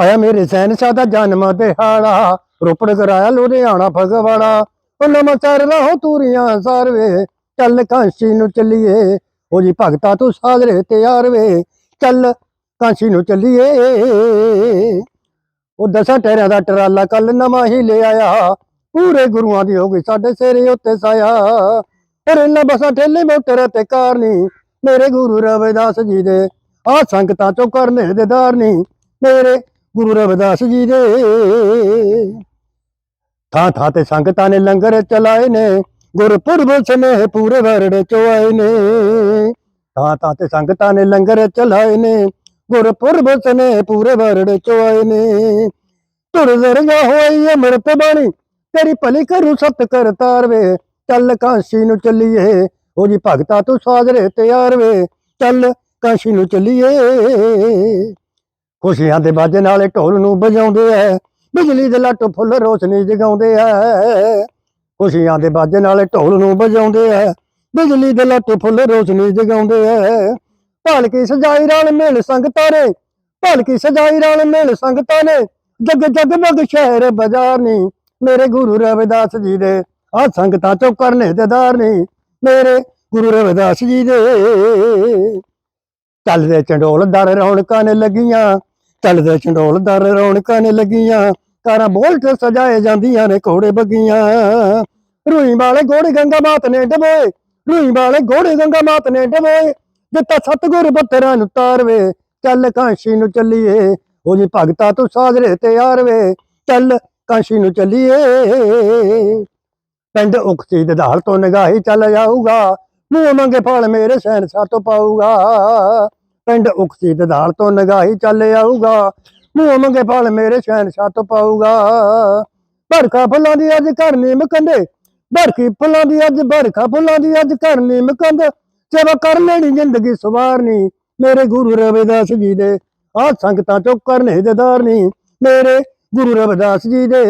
ਆਇਆ ਮੇਰੇ ਸੈਨਸ਼ਾਹ ਦਾ ਜਨਮ ਦਿਹਾੜਾ ਰੋਪੜ ਕਰਾਇਆ ਲੁਧਿਆਣਾ, ਫਗਵਾੜਾ। ਉਹ ਨਵਾਂ ਚਰ ਤੂਰੀਆਂ ਸਰਵੇ। ਚੱਲ ਕਾਂਸ਼ੀ ਨੂੰ ਚੱਲੀਏ। ਉਹ ਜੀ ਭਗਤਾ ਤੂੰ ਸਾਜਰੇ ਤਿਆਰ ਵੇ। ਚੱਲ ਕਾਂਸ਼ੀ ਨੂੰ ਚੱਲੀਏ। ਉਹ ਦਸਾਂ ਟਹਿਰਿਆਂ ਦਾ ਟਰਾਲਾ ਕੱਲ ਨਵਾਂ ਹੀ ਲੈ ਆਇਆ। ਪੂਰੇ ਗੁਰੂਆਂ ਦੀ ਹੋ ਗਈ ਸਾਡੇ ਸਿਰੇ ਉੱਤੇ ਸਾਇਆ। ਪਰ ਇਹਨਾਂ ਬਸਾਂ ਠੇਲੇ, ਮੋਟਰ ਤੇ ਕਾਰਨੀ ਮੇਰੇ ਗੁਰੂ ਰਵਿਦਾਸ ਜੀ ਦੇ ਆ ਸੰਗਤਾਂ ਚੋਂ ਕਰਨੇ ਦੇਦਾਰ ਦਾਰਨੀ ਮੇਰੇ ਗੁਰੂ ਰਵਿਦਾਸ ਜੀ ਦੇ। ਥਾਂ ਥਾਂ ਤੇ ਸੰਗਤਾਂ ਨੇ ਲੰਗਰ ਚਲਾਏ ਨੇ, ਗੁਰਪੁਰਬ ਸਮੇਂ ਪੂਰੇ ਵਰੜੇ ਚੋਂ ਆਏ ਨੇ। ਥਾਂ ਥਾਂ ਤੇ ਸੰਗਤਾਂ ਨੇ ਲੰਗਰ ਚਲਾਏ ਨੇ, ਗੁਰਪੁਰਬ ਸਮੇਂ ਪੂਰੇ ਵਰੜੇ ਚੋਂ ਆਏ ਨੇ। ਤੁਰ ਦਰਗਾ ਹੋਈ ਅੰਮ੍ਰਿਤ ਬਾਣੀ, ਤੇਰੀ ਭਲੀ ਕਰੂ ਸਤ ਕਰ ਤਾਰਵੇ ਚੱਲ ਕਾਂਸ਼ੀ ਨੂੰ ਚੱਲੀਏ ਉਹ ਜੀ ਭਗਤਾ ਤੂੰ ਸਾਜਰੇ ਤਿਆਰ ਵੇ। ਚੱਲ ਕਾਂਸ਼ੀ ਨੂੰ ਚੱਲੀਏ। ਖੁਸ਼ੀਆਂ ਦੇ ਬਾਜੇ ਨਾਲੇ ਢੋਲ ਨੂੰ ਵਜਾਉਂਦੇ ਐ। ਬਿਜਲੀ ਦੇ ਲੱਟ ਫੁੱਲ ਰੋਸ਼ਨੀ ਜਗਾਉਂਦੇ ਐ। ਖੁਸ਼ੀਆਂ ਦੇ ਬਾਜੇ ਨਾਲੇ ਢੋਲ ਨੂੰ ਵਜਾਉਂਦੇ ਐ। ਬਿਜਲੀ ਦੇ ਲੱਟ ਫੁੱਲ ਰੋਸ਼ਨੀ ਜਗਾਉਂਦੇ ਐ। ਭਾਲਕੀ ਸਜਾਈ ਰਲ ਮੇਲ ਸੰਗਤਾਂ ਨੇ। ਭਾਲਕੀ ਸਜਾਈ ਰਲ ਮੇਲ ਸੰਗਤਾਂ ਨੇ। ਜਗ ਜਗ ਮਗ ਸ਼ਹਿਰ ਬਾਜ਼ਾਰ ਨੀ। ਮੇਰੇ ਗੁਰੂ ਰਵਿਦਾਸ ਜੀ ਦੇ ਆ ਸੰਗਤਾਂ ਚੋਂ ਕਰਨੇ ਦੇਦਾਰ ਨੀ। ਮੇਰੇ ਗੁਰੂ ਰਵਿਦਾਸ ਜੀ ਦੇ। ਚੱਲਦੇ ਚੰਡੋਲ ਦਰ ਰੌਣਕਾਂ ਨੇ ਲੱਗੀਆਂ। ਚੱਲਦੇ ਚੰਡੋਲ ਦਰ ਰੌਣਕਾਂ ਨੇ ਲੱਗੀਆਂ ਕਾਰਾਂ ਬੋਲਟ ਸਜਾਏ ਜਾਂਦੀਆਂ ਨੇ ਘੋੜੇ ਬੱਗੀਆਂ। ਰੂਈ ਵਾਲੇ ਘੋੜੇ ਗੰਗਾ ਮਾਤ ਨੇ ਡਬੋਏ ਰੂਈ ਵਾਲੇ ਘੋੜੇ ਗੰਗਾ ਮਾਤ ਨੇ ਡਬੋਏ ਦਿੱਤਾ ਸਤਗੁਰ ਬੱਤਰਾਂ ਨੂੰ ਤਾਰਵੇ, ਚੱਲ ਕਾਂਸ਼ੀ ਨੂੰ ਚੱਲੀਏ ਉਹ ਜੀ ਭਗਤਾ ਤੂੰ ਸਾਜਰੇ ਤੇ ਵੇ ਚੱਲ ਕਾਂਸ਼ੀ ਨੂੰ ਚੱਲੀਏ। ਪਿੰਡ ਉਖਤੀ ਦੇ ਢਾਲ ਤੋਂ ਨਿਗਾਹੀ ਚੱਲ ਜਾਊਗਾ, ਮੂੰਹ ਮੰਗੇ ਫਲ ਮੇਰੇ ਸੈਨਸਾ ਤੋਂ ਪਾਊਗਾ। ਪਿੰਡ ਉਖਤੀ ਦੇ ਤੋਂ ਨਗਾਹੀ ਚੱਲ ਆਊਗਾ। ਮੂੰਹ ਮੰਗੇ ਫਲ ਮੇਰੇ ਸੈਨ ਛੱਤ ਪਾਊਗਾ। ਬਰਖਾ ਫੁੱਲਾਂ ਦੀ ਅੱਜ ਘਰ ਨੀਮ ਬਰਖੀ ਫੁੱਲਾਂ ਦੀ ਅੱਜ ਬਰਖਾ ਫੁੱਲਾਂ ਦੀ ਅੱਜ ਘਰ ਨੀਮ ਕੰਦ ਸੇਵਾ ਕਰ ਲੈਣੀ, ਜ਼ਿੰਦਗੀ ਸਵਾਰਨੀ। ਮੇਰੇ ਗੁਰੂ ਰਵਿਦਾਸ ਜੀ ਦੇ ਆ ਸੰਗਤਾਂ ਚੋਂ ਕਰਨੇ ਦੇਦਾਰ ਮੇਰੇ ਗੁਰੂ ਰਵਿਦਾਸ ਜੀ ਦੇ